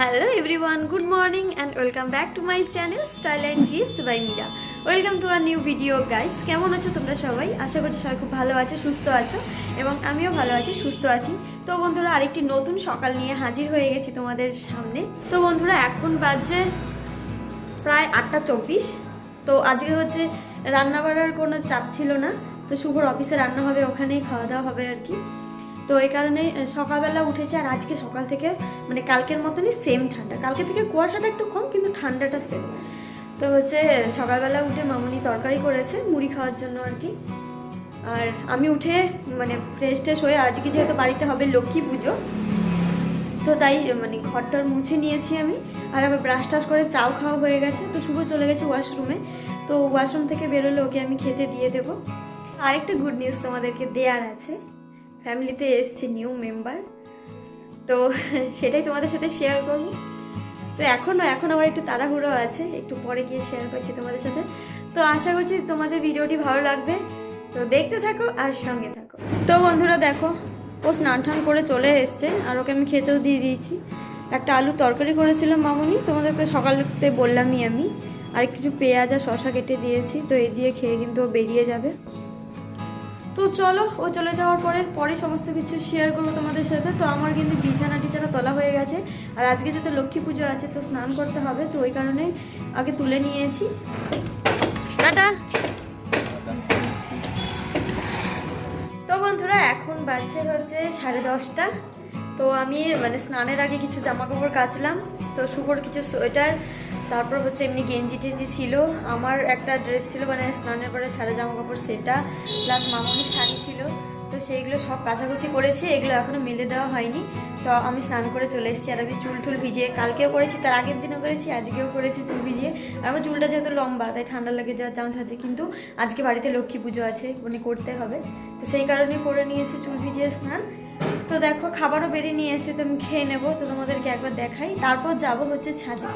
Hello everyone good morning and welcome back to my channel style and tips by Mira welcome to our new video guys কেমন আছো তোমরা সবাই? আশা করছি সবাই খুব ভালো আছো, সুস্থ আছো এবং আমিও ভালো আছি, সুস্থ আছি। তো বন্ধুরা, আরেকটি নতুন সকাল নিয়ে হাজির হয়ে গেছি তোমাদের সামনে। তো বন্ধুরা, এখন বাজে প্রায় আটটা চব্বিশ। তো আজকে হচ্ছে রান্না বাড়ার কোনো চাপ ছিল না। তো শুভর অফিসে রান্না হবে, ওখানেই খাওয়া দাওয়া হবে আর কি। তো এই কারণে সকালবেলা উঠেছে আর আজকে সকাল থেকে মানে কালকের মতনই সেম ঠান্ডা। কালকে থেকে কুয়াশাটা একটু কম, কিন্তু ঠান্ডাটা সেম তো হচ্ছে, সকালবেলা উঠে মামুনি তরকারি করেছে, মুড়ি খাওয়ার জন্য আর কি। আর আমি উঠে মানে ফ্রেশ ট্রেশ হয়ে আজকে যেহেতু বাড়িতে হবে লক্ষ্মী পুজো, তো তাই মানে ঘরটার মুছে নিয়েছি আমি। আর আবার ব্রাশ টাশ করে চাও খাওয়া হয়ে গেছে, তো শুভ চলে গেছে ওয়াশরুমে তো ওয়াশরুম থেকে বেরোলে ওকে আমি খেতে দিয়ে দেবো। আরেকটা গুড নিউজ তোমাদেরকে দেওয়ার আছে। ফ্যামিলিতে এসছে, নিউ মেম্বার। তো সেটাই তোমাদের সাথে শেয়ার করব। তো এখনও এখন আমার একটু তাড়াহুড়ো আছে, একটু পরে গিয়ে শেয়ার করছি তোমাদের সাথে। তো আশা করছি তোমাদের ভিডিওটি ভালো লাগবে। তো দেখতে থাকো আর সঙ্গে থাকো। তো বন্ধুরা দেখো, ও স্নান টান করে চলে এসছে, আর ওকে আমি খেতেও দিয়ে দিয়েছি। একটা আলু তরকারি করেছিলাম মামুনি, তোমাদেরকে সকালতে বললামই আমি। আর কিছু পেঁয়াজ আর শশা কেটে দিয়েছি, তো এই দিয়ে খেয়ে কিন্তু ও বেরিয়ে যাবে। তো চলো, ও চলে যাওয়ার পরে পরে সমস্ত কিছু শেয়ার করব তোমাদের সাথে। তো আমার কিন্তু বিছানা টিছানা তোলা হয়ে গেছে। আর আজকে যেহেতু লক্ষ্মী পুজো আছে, তো স্নান করতে হবে। তো ওই কারণে আগে তুলে নিয়েছি। টাটা! তো বন্ধুরা, এখন বাজছে হচ্ছে সাড়ে দশটা। তো আমি মানে স্নানের আগে কিছু জামা কাপড় কাচলাম। তো শুভর কিছু সোয়েটার তারপর হচ্ছে এমনি গেঞ্জি টেঞ্জি ছিল। আমার একটা ড্রেস ছিল মানে স্নানের পরে ছাড়া জামা কাপড় সেটা প্লাস মামনির শাড়ি ছিল। তো সেইগুলো সব কাচাকুচি করেছি, এগুলো এখনও মেলে দেওয়া হয়নি। তো আমি স্নান করে চলে এসেছি আর আমি চুল টুল ভিজিয়ে, কালকেও করেছি, তার আগের দিনও করেছি, আজকেও করেছি চুল ভিজিয়ে। আমার চুলটা যেহেতু লম্বা, তাই ঠান্ডা লাগে যাওয়ার চান্স আছে, কিন্তু আজকে বাড়িতে লক্ষ্মী পুজো আছে মানে করতে হবে। তো সেই কারণে করে নিয়েছি চুল ভিজিয়ে স্নান। তো দেখো, খাবারও বেরিয়ে নিয়েছে তো আমি খেয়ে নেব, তো তোমাদেরকে একবার দেখাই। তারপর যাব হচ্ছে ছাদে।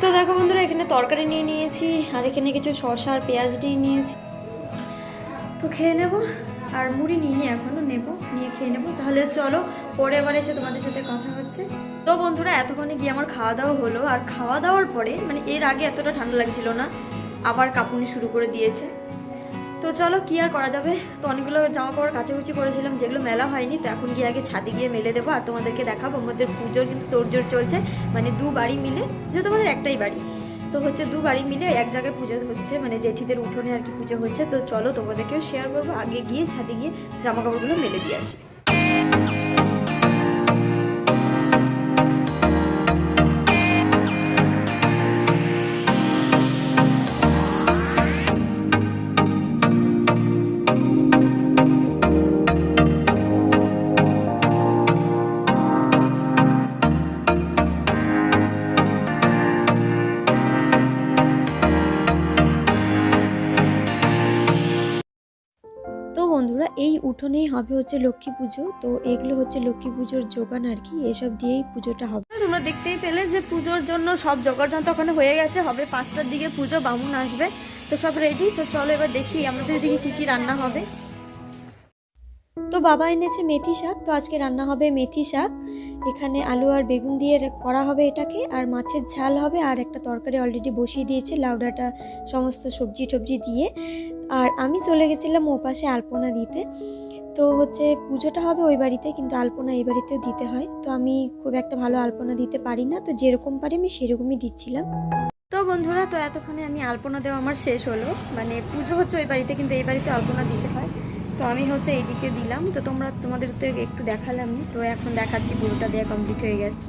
তো দেখো বন্ধুরা, এখানে তরকারি নিয়ে নিয়েছি, আর এখানে কিছু শশা আর পেঁয়াজ নিয়ে নিয়েছি। তো খেয়ে নেব, আর মুড়ি নিয়ে এখনও নেব, নিয়ে খেয়ে নেব। তাহলে চলো, পরে আবার এসে তোমাদের সাথে কথা হচ্ছে। তো বন্ধুরা, এতক্ষণে গিয়ে আমার খাওয়া দাওয়া হলো, আর খাওয়া দাওয়ার পরে মানে এর আগে এতটা ঠান্ডা লাগছিল না, আবার কাঁপুনি শুরু করে দিয়েছে। চলো, কি আর করা যাবে? তো অনেকগুলো জামা কাপড় কাচাকুচি করেছিলাম, যেগুলো মেলা হয়নি, তো এখন গিয়ে আগে ছাদে গিয়ে মেলে দেবো আর তোমাদেরকে দেখাবো। আমাদের পুজোর কিন্তু তোড়জোড় চলছে মানে দু বাড়ি মিলে যেহেতু আমাদের একটাই বাড়ি। তো হচ্ছে দু বাড়ি মিলে এক জায়গায় পুজো হচ্ছে মানে জেঠিদের উঠোনে আর কি পুজো হচ্ছে। তো চলো তোমাদেরকেও শেয়ার করব, আগে গিয়ে ছাদে গিয়ে জামা কাপড়গুলো মেলে দিয়ে আসি। উঠোনেই হবে হচ্ছে লক্ষ্মী পুজো। তো এগুলো হচ্ছে লক্ষ্মী পুজোর যোগান আর কি এসব দিয়েই পুজোটা হবে। তোমরা দেখতেই পেলে যে পুজোর জন্য সব জোগাড় যন্ত্র ওখানে হয়ে গেছে হবে পাঁচটার দিকে পুজো বামুন আসবে। তো সব রেডি তো চলো এবার দেখি আমাদের দিকে কি কি রান্না হবে। তো বাবা এনেছে মেথি শাক তো আজকে রান্না হবে মেথি শাক। এখানে আলু আর বেগুন দিয়ে করা হবে এটাকে আর মাছের ঝাল হবে আর একটা তরকারি অলরেডি বসিয়ে দিয়েছে লাউডাটা সমস্ত সবজি টবজি দিয়ে। আর আমি চলে গেছিলাম ও পাশে আলপনা দিতে। তো হচ্ছে পুজোটা হবে ওই বাড়িতে, কিন্তু আলপনা এই বাড়িতেও দিতে হয়। তো আমি খুব একটা ভালো আলপনা দিতে পারি না, তো যেরকম পারি আমি সেরকমই দিচ্ছিলাম। তো বন্ধুরা, তো এতক্ষণে আমি আলপনা দেওয়া আমার শেষ হলো। মানে পুজো হচ্ছে ওই বাড়িতে, কিন্তু এই বাড়িতে আলপনা দিতে হয়। তো আমি হচ্ছে এইদিকে দিলাম। তো তোমরা তোমাদের তো একটু দেখালাম। তো এখন দেখাচ্ছি, পুরোটা দেওয়া কমপ্লিট হয়ে গেছে।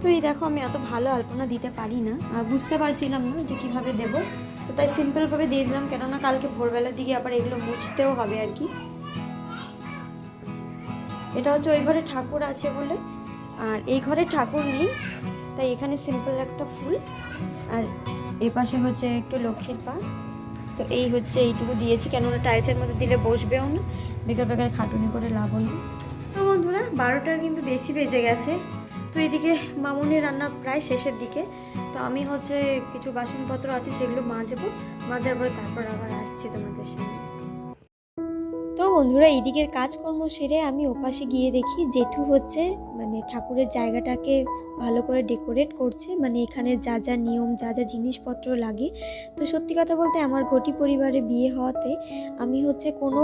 তো এই দেখো, আমি এত ভালো আলপনা দিতে পারি না। আর বুঝতে পারছিলাম না যে কীভাবে দেব। তো তাই সিম্পলভাবে দিয়ে দিলাম, কেননা কালকে ভোরবেলার দিকে আবার এগুলো মুছতেও হবে আর কি। এটা হচ্ছে ওই ঘরে ঠাকুর আছে বলে, আর এই ঘরে ঠাকুর নেই, তাই এখানে সিম্পল একটা ফুল। আর এ পাশে হচ্ছে একটু লক্ষ্মীর পা। তো এই হচ্ছে এইটুকু দিয়েছি, কেননা টাইলসের মধ্যে দিলে বসবেও না, বেকার বেকার খাটুনি করে লাভ নেই। তো বন্ধুরা, বারোটার কিন্তু বেশি বেজে গেছে। তো এইদিকে মামুনি রান্না প্রায় শেষের দিকে। তো আমি হচ্ছে কিছু বাসনপত্র আছে সেগুলো মাজবো। মাজার পরে তারপর আবার আসছি তোমাদের সামনে। তো বন্ধুরা, এইদিকের কাজকর্ম সেরে আমি ওপাশে গিয়ে দেখি জেঠু হচ্ছে মানে ঠাকুরের জায়গাটাকে ভালো করে ডেকোরেট করছে। মানে এখানে যা যা নিয়ম, যা যা জিনিসপত্র লাগে। তো সত্যি কথা বলতে আমার ঘটি পরিবারে বিয়ে হওয়াতে আমি হচ্ছে কোনো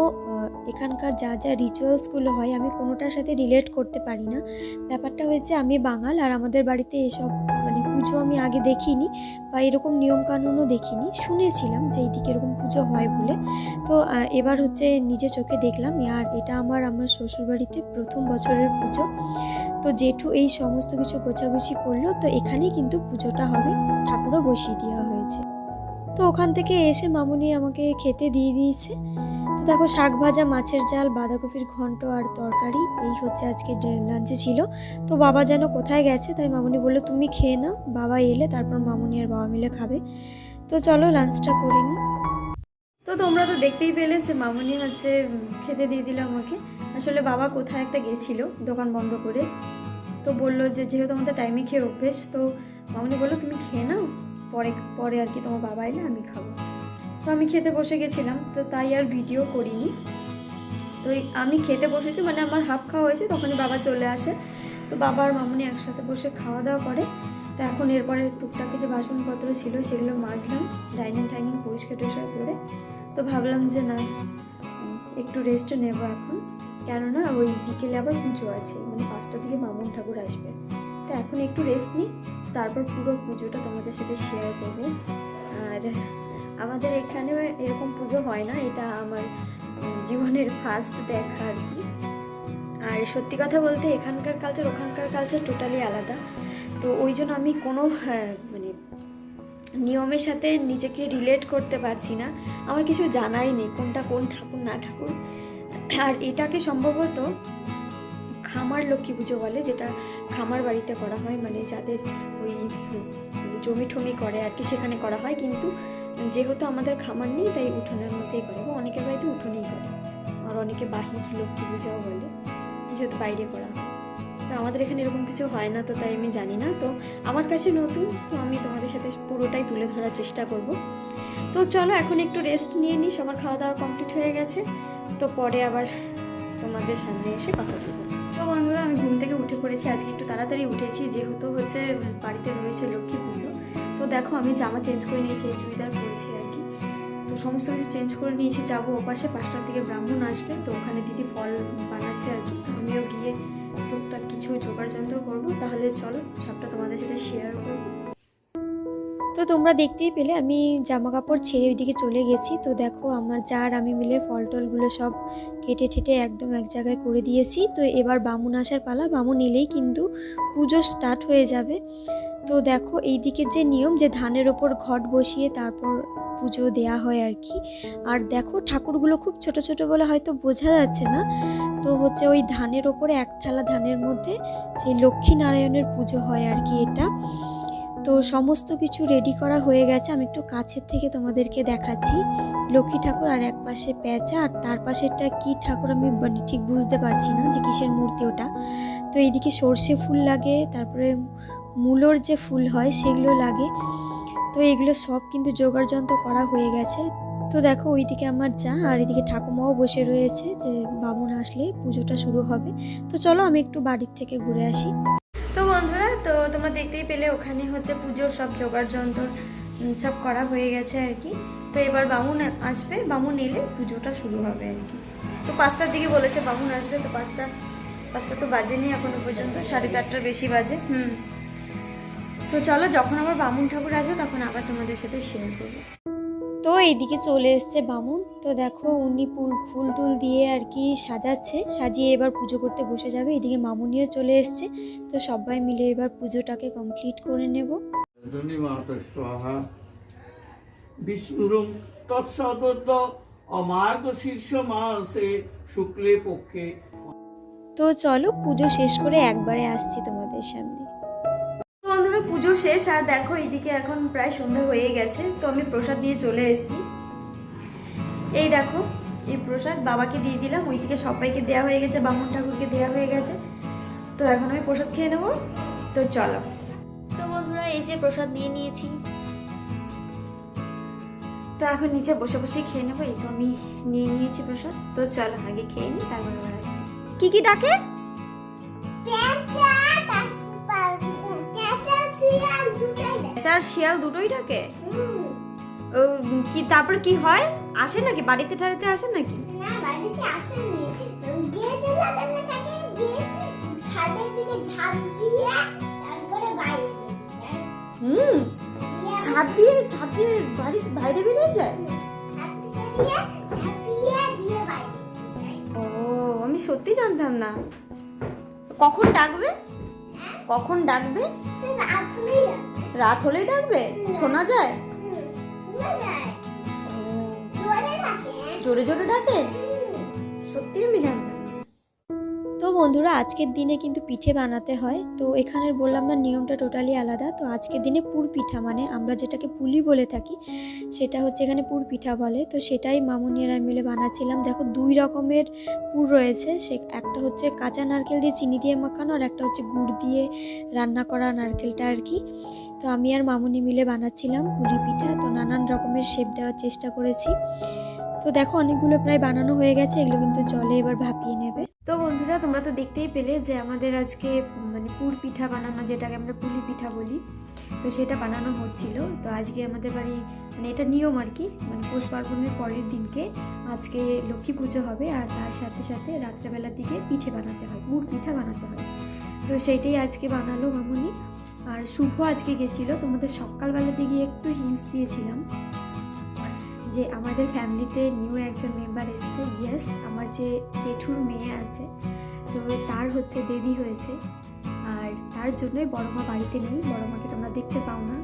এখানকার যা যা রিচুয়ালসগুলো হয়, আমি কোনোটার সাথে রিলেট করতে পারি না। ব্যাপারটা হয়েছে আমি বাঙাল আর আমাদের বাড়িতে এসব পুজো আমি আগে দেখিনি বা এরকম নিয়মকানুনও দেখিনি। শুনেছিলাম যে এইদিকে এরকম পুজো হয় বলে। তো এবার হচ্ছে নিজে চোখে দেখলাম আর এটা আমার আমার শ্বশুরবাড়িতে প্রথম বছরের পুজো। তো জেঠু এই সমস্ত কিছু গোছাগুছি করল, তো এখানেই কিন্তু পুজোটা হবে, ঠাকুরও বসিয়ে দেওয়া হয়েছে। তো ওখান থেকে এসে মামুনি আমাকে খেতে দিয়ে দিয়েছে। তো দেখো, শাক ভাজা, মাছের জাল বাঁধাকপির ঘন্ট আর তরকারি, এই হচ্ছে আজকে লাঞ্চে ছিল। তো বাবা যেন কোথায় গেছে, তাই মামুনি বলল, তুমি খেয়ে নাও। বাবা এলে, তারপর মামুনি আর বাবা মিলে খাবে। তো চলো লাঞ্চটা করে নিই তো তোমরা তো দেখতেই পেলে যে মামুনি হচ্ছে, খেতে দিয়ে দিল আমাকে। আসলে বাবা কোথায় একটা গেছিল, দোকান বন্ধ করে। তো বলল যে, যেহেতু আমাদের টাইমে খেয়ে অভ্যেস, তো মামুনি বলল, তুমি খেয়ে নাও, পরে পরে আর কি তোমার বাবা এলে আমি খাব। তো আমি খেতে বসে গেছিলাম, তো তাই আর ভিডিও করিনি। তো আমি খেতে বসেছি মানে আমার হাফ খাওয়া হয়েছে, তখনই বাবা চলে আসে। তো বাবা আর মামুনি একসাথে বসে খাওয়া দাওয়া করে। তো এখন এরপরে টুকটাক কিছু বাসনপত্র ছিল, সেগুলো মাজলাম ডাইনিং টাইনিং পরিষ্কার টরিষ্কার করে। তো ভাবলাম যে না, একটু রেস্ট নেব এখন। কেননা ওই বিকেলে আবার পুজো আছে মানে পাঁচটার দিকে মামুন ঠাকুর আসবে। তো এখন একটু রেস্ট নিই, তারপর পুরো পুজোটা তোমাদের সাথে শেয়ার করব। আর আমাদের এখানে এরকম পুজো হয় না এটা আমার জীবনের ফার্স্ট দেখা আর কি। আর সত্যি কথা বলতে এখানকার কালচার ওখানকার কালচার টোটালি আলাদা। তো ওই জন্য আমি কোনো হ্যাঁ, মানে নিয়মের সাথে নিজেকে রিলেট করতে পারছি না। আমার কিছু জানাই নেই কোনটা কোন ঠাকুর না ঠাকুর। আর এটাকে সম্ভবত খামার লক্ষ্মী পুজো বলে যেটা খামার বাড়িতে করা হয় মানে যাদের ওই জমি ঠমি করে আর কি সেখানে করা হয়। কিন্তু যেহেতু আমাদের খামার নেই, তাই উঠোনের মধ্যেই করে বা অনেকের বাড়িতে উঠোনেই করে। আর অনেকে বাহির লক্ষ্মী পূজাও বলে, যেহেতু বাইরে করা তো আমাদের এখানে এরকম কিছু হয় না তো, তাই আমি জানি না। তো আমার কাছে নতুন, তো আমি তোমাদের সাথে পুরোটাই তুলে ধরার চেষ্টা করব। তো চলো এখন একটু রেস্ট নিয়ে নিই, সবার খাওয়া দাওয়া কমপ্লিট হয়ে গেছে। তো পরে আবার তোমাদের সামনে এসে কথা বলব। তো বন্ধুরা, আমি ঘুম থেকে উঠে পড়েছি, আজকে একটু তাড়াতাড়ি উঠেছি। যেহেতু হচ্ছে বাড়িতে রয়েছে লক্ষ্মী পুজো তো দেখো আমি জামা চেঞ্জ করে নিয়েছি, এই চুড়িদার পরেছি আর কি। তো সমস্ত কিছু চেঞ্জ করে নিয়েছি, যাব ওপাশে, পাঁচটার দিকে ব্রাহ্মণ আসবে, তো ওখানে দিদি ফল বানাচ্ছে আর কি। আমিও গিয়ে টুকটাক কিছু জোগাড় যন্ত্র করব, তাহলে চলো সবটা তোমাদের সাথে শেয়ার করব। তো তোমরা দেখতেই পেলে, আমি জামা কাপড় ছেড়ে ওইদিকে চলে গেছি। তো দেখো আমার যার, আমি মিলে ফল টলগুলো সব কেটে ঠেটে একদম এক জায়গায় করে দিয়েছি। তো এবার বামুন আসার পালা, বামুন এলেই কিন্তু পুজো স্টার্ট হয়ে যাবে। তো দেখো এই দিকের যে নিয়ম যে ধানের ওপর ঘট বসিয়ে তারপর পুজো দেয়া হয় আর কি। আর দেখো, ঠাকুরগুলো খুব ছোট ছোট বলে হয়তো বোঝা যাচ্ছে না। তো হচ্ছে ওই ধানের ওপরে এক থালা ধানের মধ্যে সেই লক্ষ্মী নারায়ণের পুজো হয় আর কি এটা। তো সমস্ত কিছু রেডি করা হয়ে গেছে। আমি একটু কাছের থেকে তোমাদেরকে দেখাচ্ছি। লক্ষ্মী ঠাকুর আর এক পাশে প্যাঁচা আর তার পাশেরটা কি ঠাকুর আমি মানে ঠিক বুঝতে পারছি না যে কিসের মূর্তি ওটা। তো এইদিকে সর্ষে ফুল লাগে, তারপরে মূলোর যে ফুল হয় সেগুলো লাগে। তো এগুলো সব কিন্তু জোগাড় যন্ত্র করা হয়ে গেছে। তো দেখো ওইদিকে আমার যা, আর এদিকে ঠাকুমাও বসে রয়েছে যে বামুন আসলে পুজোটা শুরু হবে। তো চলো আমি একটু বাড়ির থেকে ঘুরে আসি। তো বন্ধুরা, তো তোমরা দেখতেই পেলে ওখানে হচ্ছে পুজোর সব জোগাড় যন্ত্র সব করা হয়ে গেছে আর কি। তো এবার বামুন আসবে, বামুন এলে পুজোটা শুরু হবে আর কি। তো পাঁচটার দিকে বলেছে বামুন আসবে, তো পাঁচটা পাঁচটা তো বাজেনি এখনও পর্যন্ত, সাড়ে চারটার বেশি বাজে। হুম। তো চলো যখন আবার বামুন ঠাকুর আসবে তখন আবার তোমাদের সাথে শেয়ার করব। তো এইদিকে চলে এসছে বামুন। তো দেখো উনি ফুল ফুল টুল দিয়ে আর কি সাজাচ্ছে। সাজিয়ে এবার পুজো করতে বসে যাবে। এদিকে মামুনিও চলে এসছে। তো সবাই মিলে এবার পুজোটাকে কমপ্লিট করে নেব। বিষ্ণুরং তৎসদত্ত অমার্গ শীর্ষ মাসে শুক্লে পক্ষে। তো চলো পুজো শেষ করে একবারে আসছি তোমাদের সামনে। পুজো শেষ আর দেখো এইদিকে এখন প্রায় সন্ধ্যা হয়ে গেছে, তো আমি প্রসাদ দিয়ে চলে এসেছি। এই দেখো, এই প্রসাদ বাবাকে দিয়ে দিলাম, ওইদিকে সবাইকে দেওয়া হয়ে গেছে, বামুন ঠাকুরকে দেওয়া হয়ে গেছে। তো এখন আমি প্রসাদ খেয়ে নেব, তো চলো। তো বন্ধুরা, এই যে প্রসাদ নিয়ে নিয়েছি। তো এখন নিচে বসে বসে খেয়ে নেব, এই তো আমি নিয়ে নিয়েছি প্রসাদ। তো চলো, আগে খেয়ে নিই তারপর আবার আসছি। কি কি ডাকে? চার শিয়াল দুটোই ডাকে? ও, কি তারপর কি হয়? আসে নাকি? বাড়িতে টাড়িতে আসে নাকি? হুম। ছাদ দিয়ে ছাদ দিয়ে বাড়ি বাইরে বেরিয়ে যায়। ও আমি সত্যি জানতাম না। কখন ডাকবে? কখন ডাকবে? রাত হলেই ডাকবে। শোনা যায়? জোরে জোরে ডাকে? সত্যি আমি জানতাম। বন্ধুরা, আজকের দিনে কিন্তু পিঠে বানাতে হয়। তো এখানের বললাম না, নিয়মটা টোটালি আলাদা। তো আজকের দিনে পুর পিঠা মানে আমরা যেটাকে পুলি বলে থাকি, সেটা হচ্ছে এখানে পুর পিঠা বলে। তো সেটাই মামুনি আর আমি মিলে বানাচ্ছিলাম। দেখো, দুই রকমের পুর রয়েছে। সে একটা হচ্ছে কাঁচা নারকেল দিয়ে চিনি দিয়ে মাখানো, আর একটা হচ্ছে গুড় দিয়ে রান্না করা নারকেলটা আর কি। তো আমি আর মামুনি মিলে বানাচ্ছিলাম পুলি পিঠা। তো নানান রকমের শেপ দেওয়ার চেষ্টা করেছি। তো দেখো, অনেকগুলো প্রায় বানানো হয়ে গেছে। এগুলো কিন্তু জলে এবার ভাপিয়ে নেবে। তো বন্ধুরা, তোমরা তো দেখতেই পেলে যে আমাদের আজকে মানে পুর পিঠা বানানো, যেটাকে আমরা পুলি পিঠা বলি, তো সেটা বানানো হচ্ছিল। তো আজকে আমাদের বাড়ি মানে এটা নিয়ম আর কি মানে পৌষ পার্বণের পরের দিনকে আজকে লক্ষ্মী পুজো হবে আর তার সাথে সাথে রাত্রেবেলার দিকে পিঠে বানাতে হয়, পুর পিঠা বানাতে হয়। তো সেইটাই আজকে বানালো মামুনি। আর শুভ আজকে গেছিল, তোমাদের সকালবেলাতে গিয়ে একটু হিংস দিয়েছিলাম। যে আমাদের ফ্যামিলিতে নিউ একজন মেম্বার এসছে ইয়েস আমার যে জেঠুর মেয়ে আছে, তো তার হচ্ছে বেবি হয়েছে। আর তার জন্যই বড় মা বাড়িতে নেই বড় মাকে তোমরা দেখতে পাও না।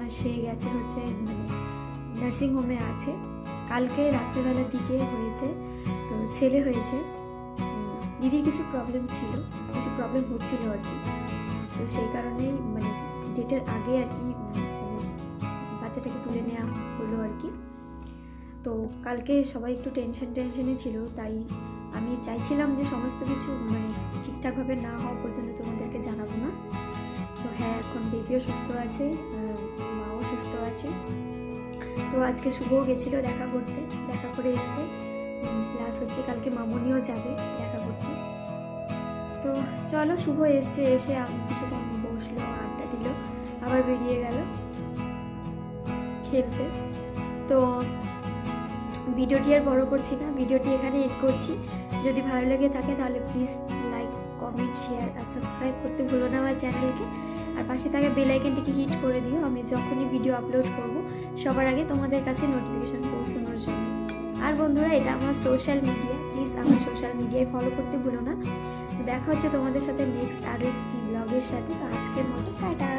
আর সে গেছে হচ্ছে মানে নার্সিং হোমে আছে। কালকে রাত্রেবেলার দিকে হয়েছে, তো ছেলে হয়েছে। দিদির কিছু প্রবলেম ছিল, কিছু প্রবলেম হচ্ছিল আর কি। তো সেই কারণেই মানে ডেটের আগে আর কি মানে বাচ্চাটাকে তুলে নেওয়া হলো আর কি। তো কালকে সবাই একটু টেনশন টেনশনে ছিল, তাই আমি চাইছিলাম যে সমস্ত কিছু মানে ঠিকঠাকভাবে না হওয়া পর্যন্ত তোমাদেরকে জানাব না। তো হ্যাঁ এখন বেবিও সুস্থ আছে মাও সুস্থ আছে। তো আজকে শুভও গেছিল দেখা করতে, দেখা করে এসছে। প্লাস হচ্ছে কালকে মামনিও যাবে দেখা করতে। তো চলো, শুভ এসছে, এসে কিছুক্ষণ বসল, আড্ডা দিল, আবার বেরিয়ে গেল। খেলতে। তো ভিডিওটি আর বড় করছি না, ভিডিওটি এখানে এড করছি। যদি ভালো লেগে থাকে তাহলে প্লিজ লাইক কমেন্ট শেয়ার আর সাবস্ক্রাইব করতে ভুলো না আমার চ্যানেলকে আর পাশে থাকা বেল আইকনটিকে হিট করে দিও, আমি যখনই ভিডিও আপলোড করব, সবার আগে তোমাদের কাছে নোটিফিকেশন পৌঁছানোর জন্য। আর বন্ধুরা, এটা আমার সোশ্যাল মিডিয়া প্লিজ আমার সোশ্যাল মিডিয়ায় ফলো করতে ভুলো না। দেখা হচ্ছে তোমাদের সাথে নেক্সট আরও একটি ব্লগের সাথে। আজকের মতো, টাটা।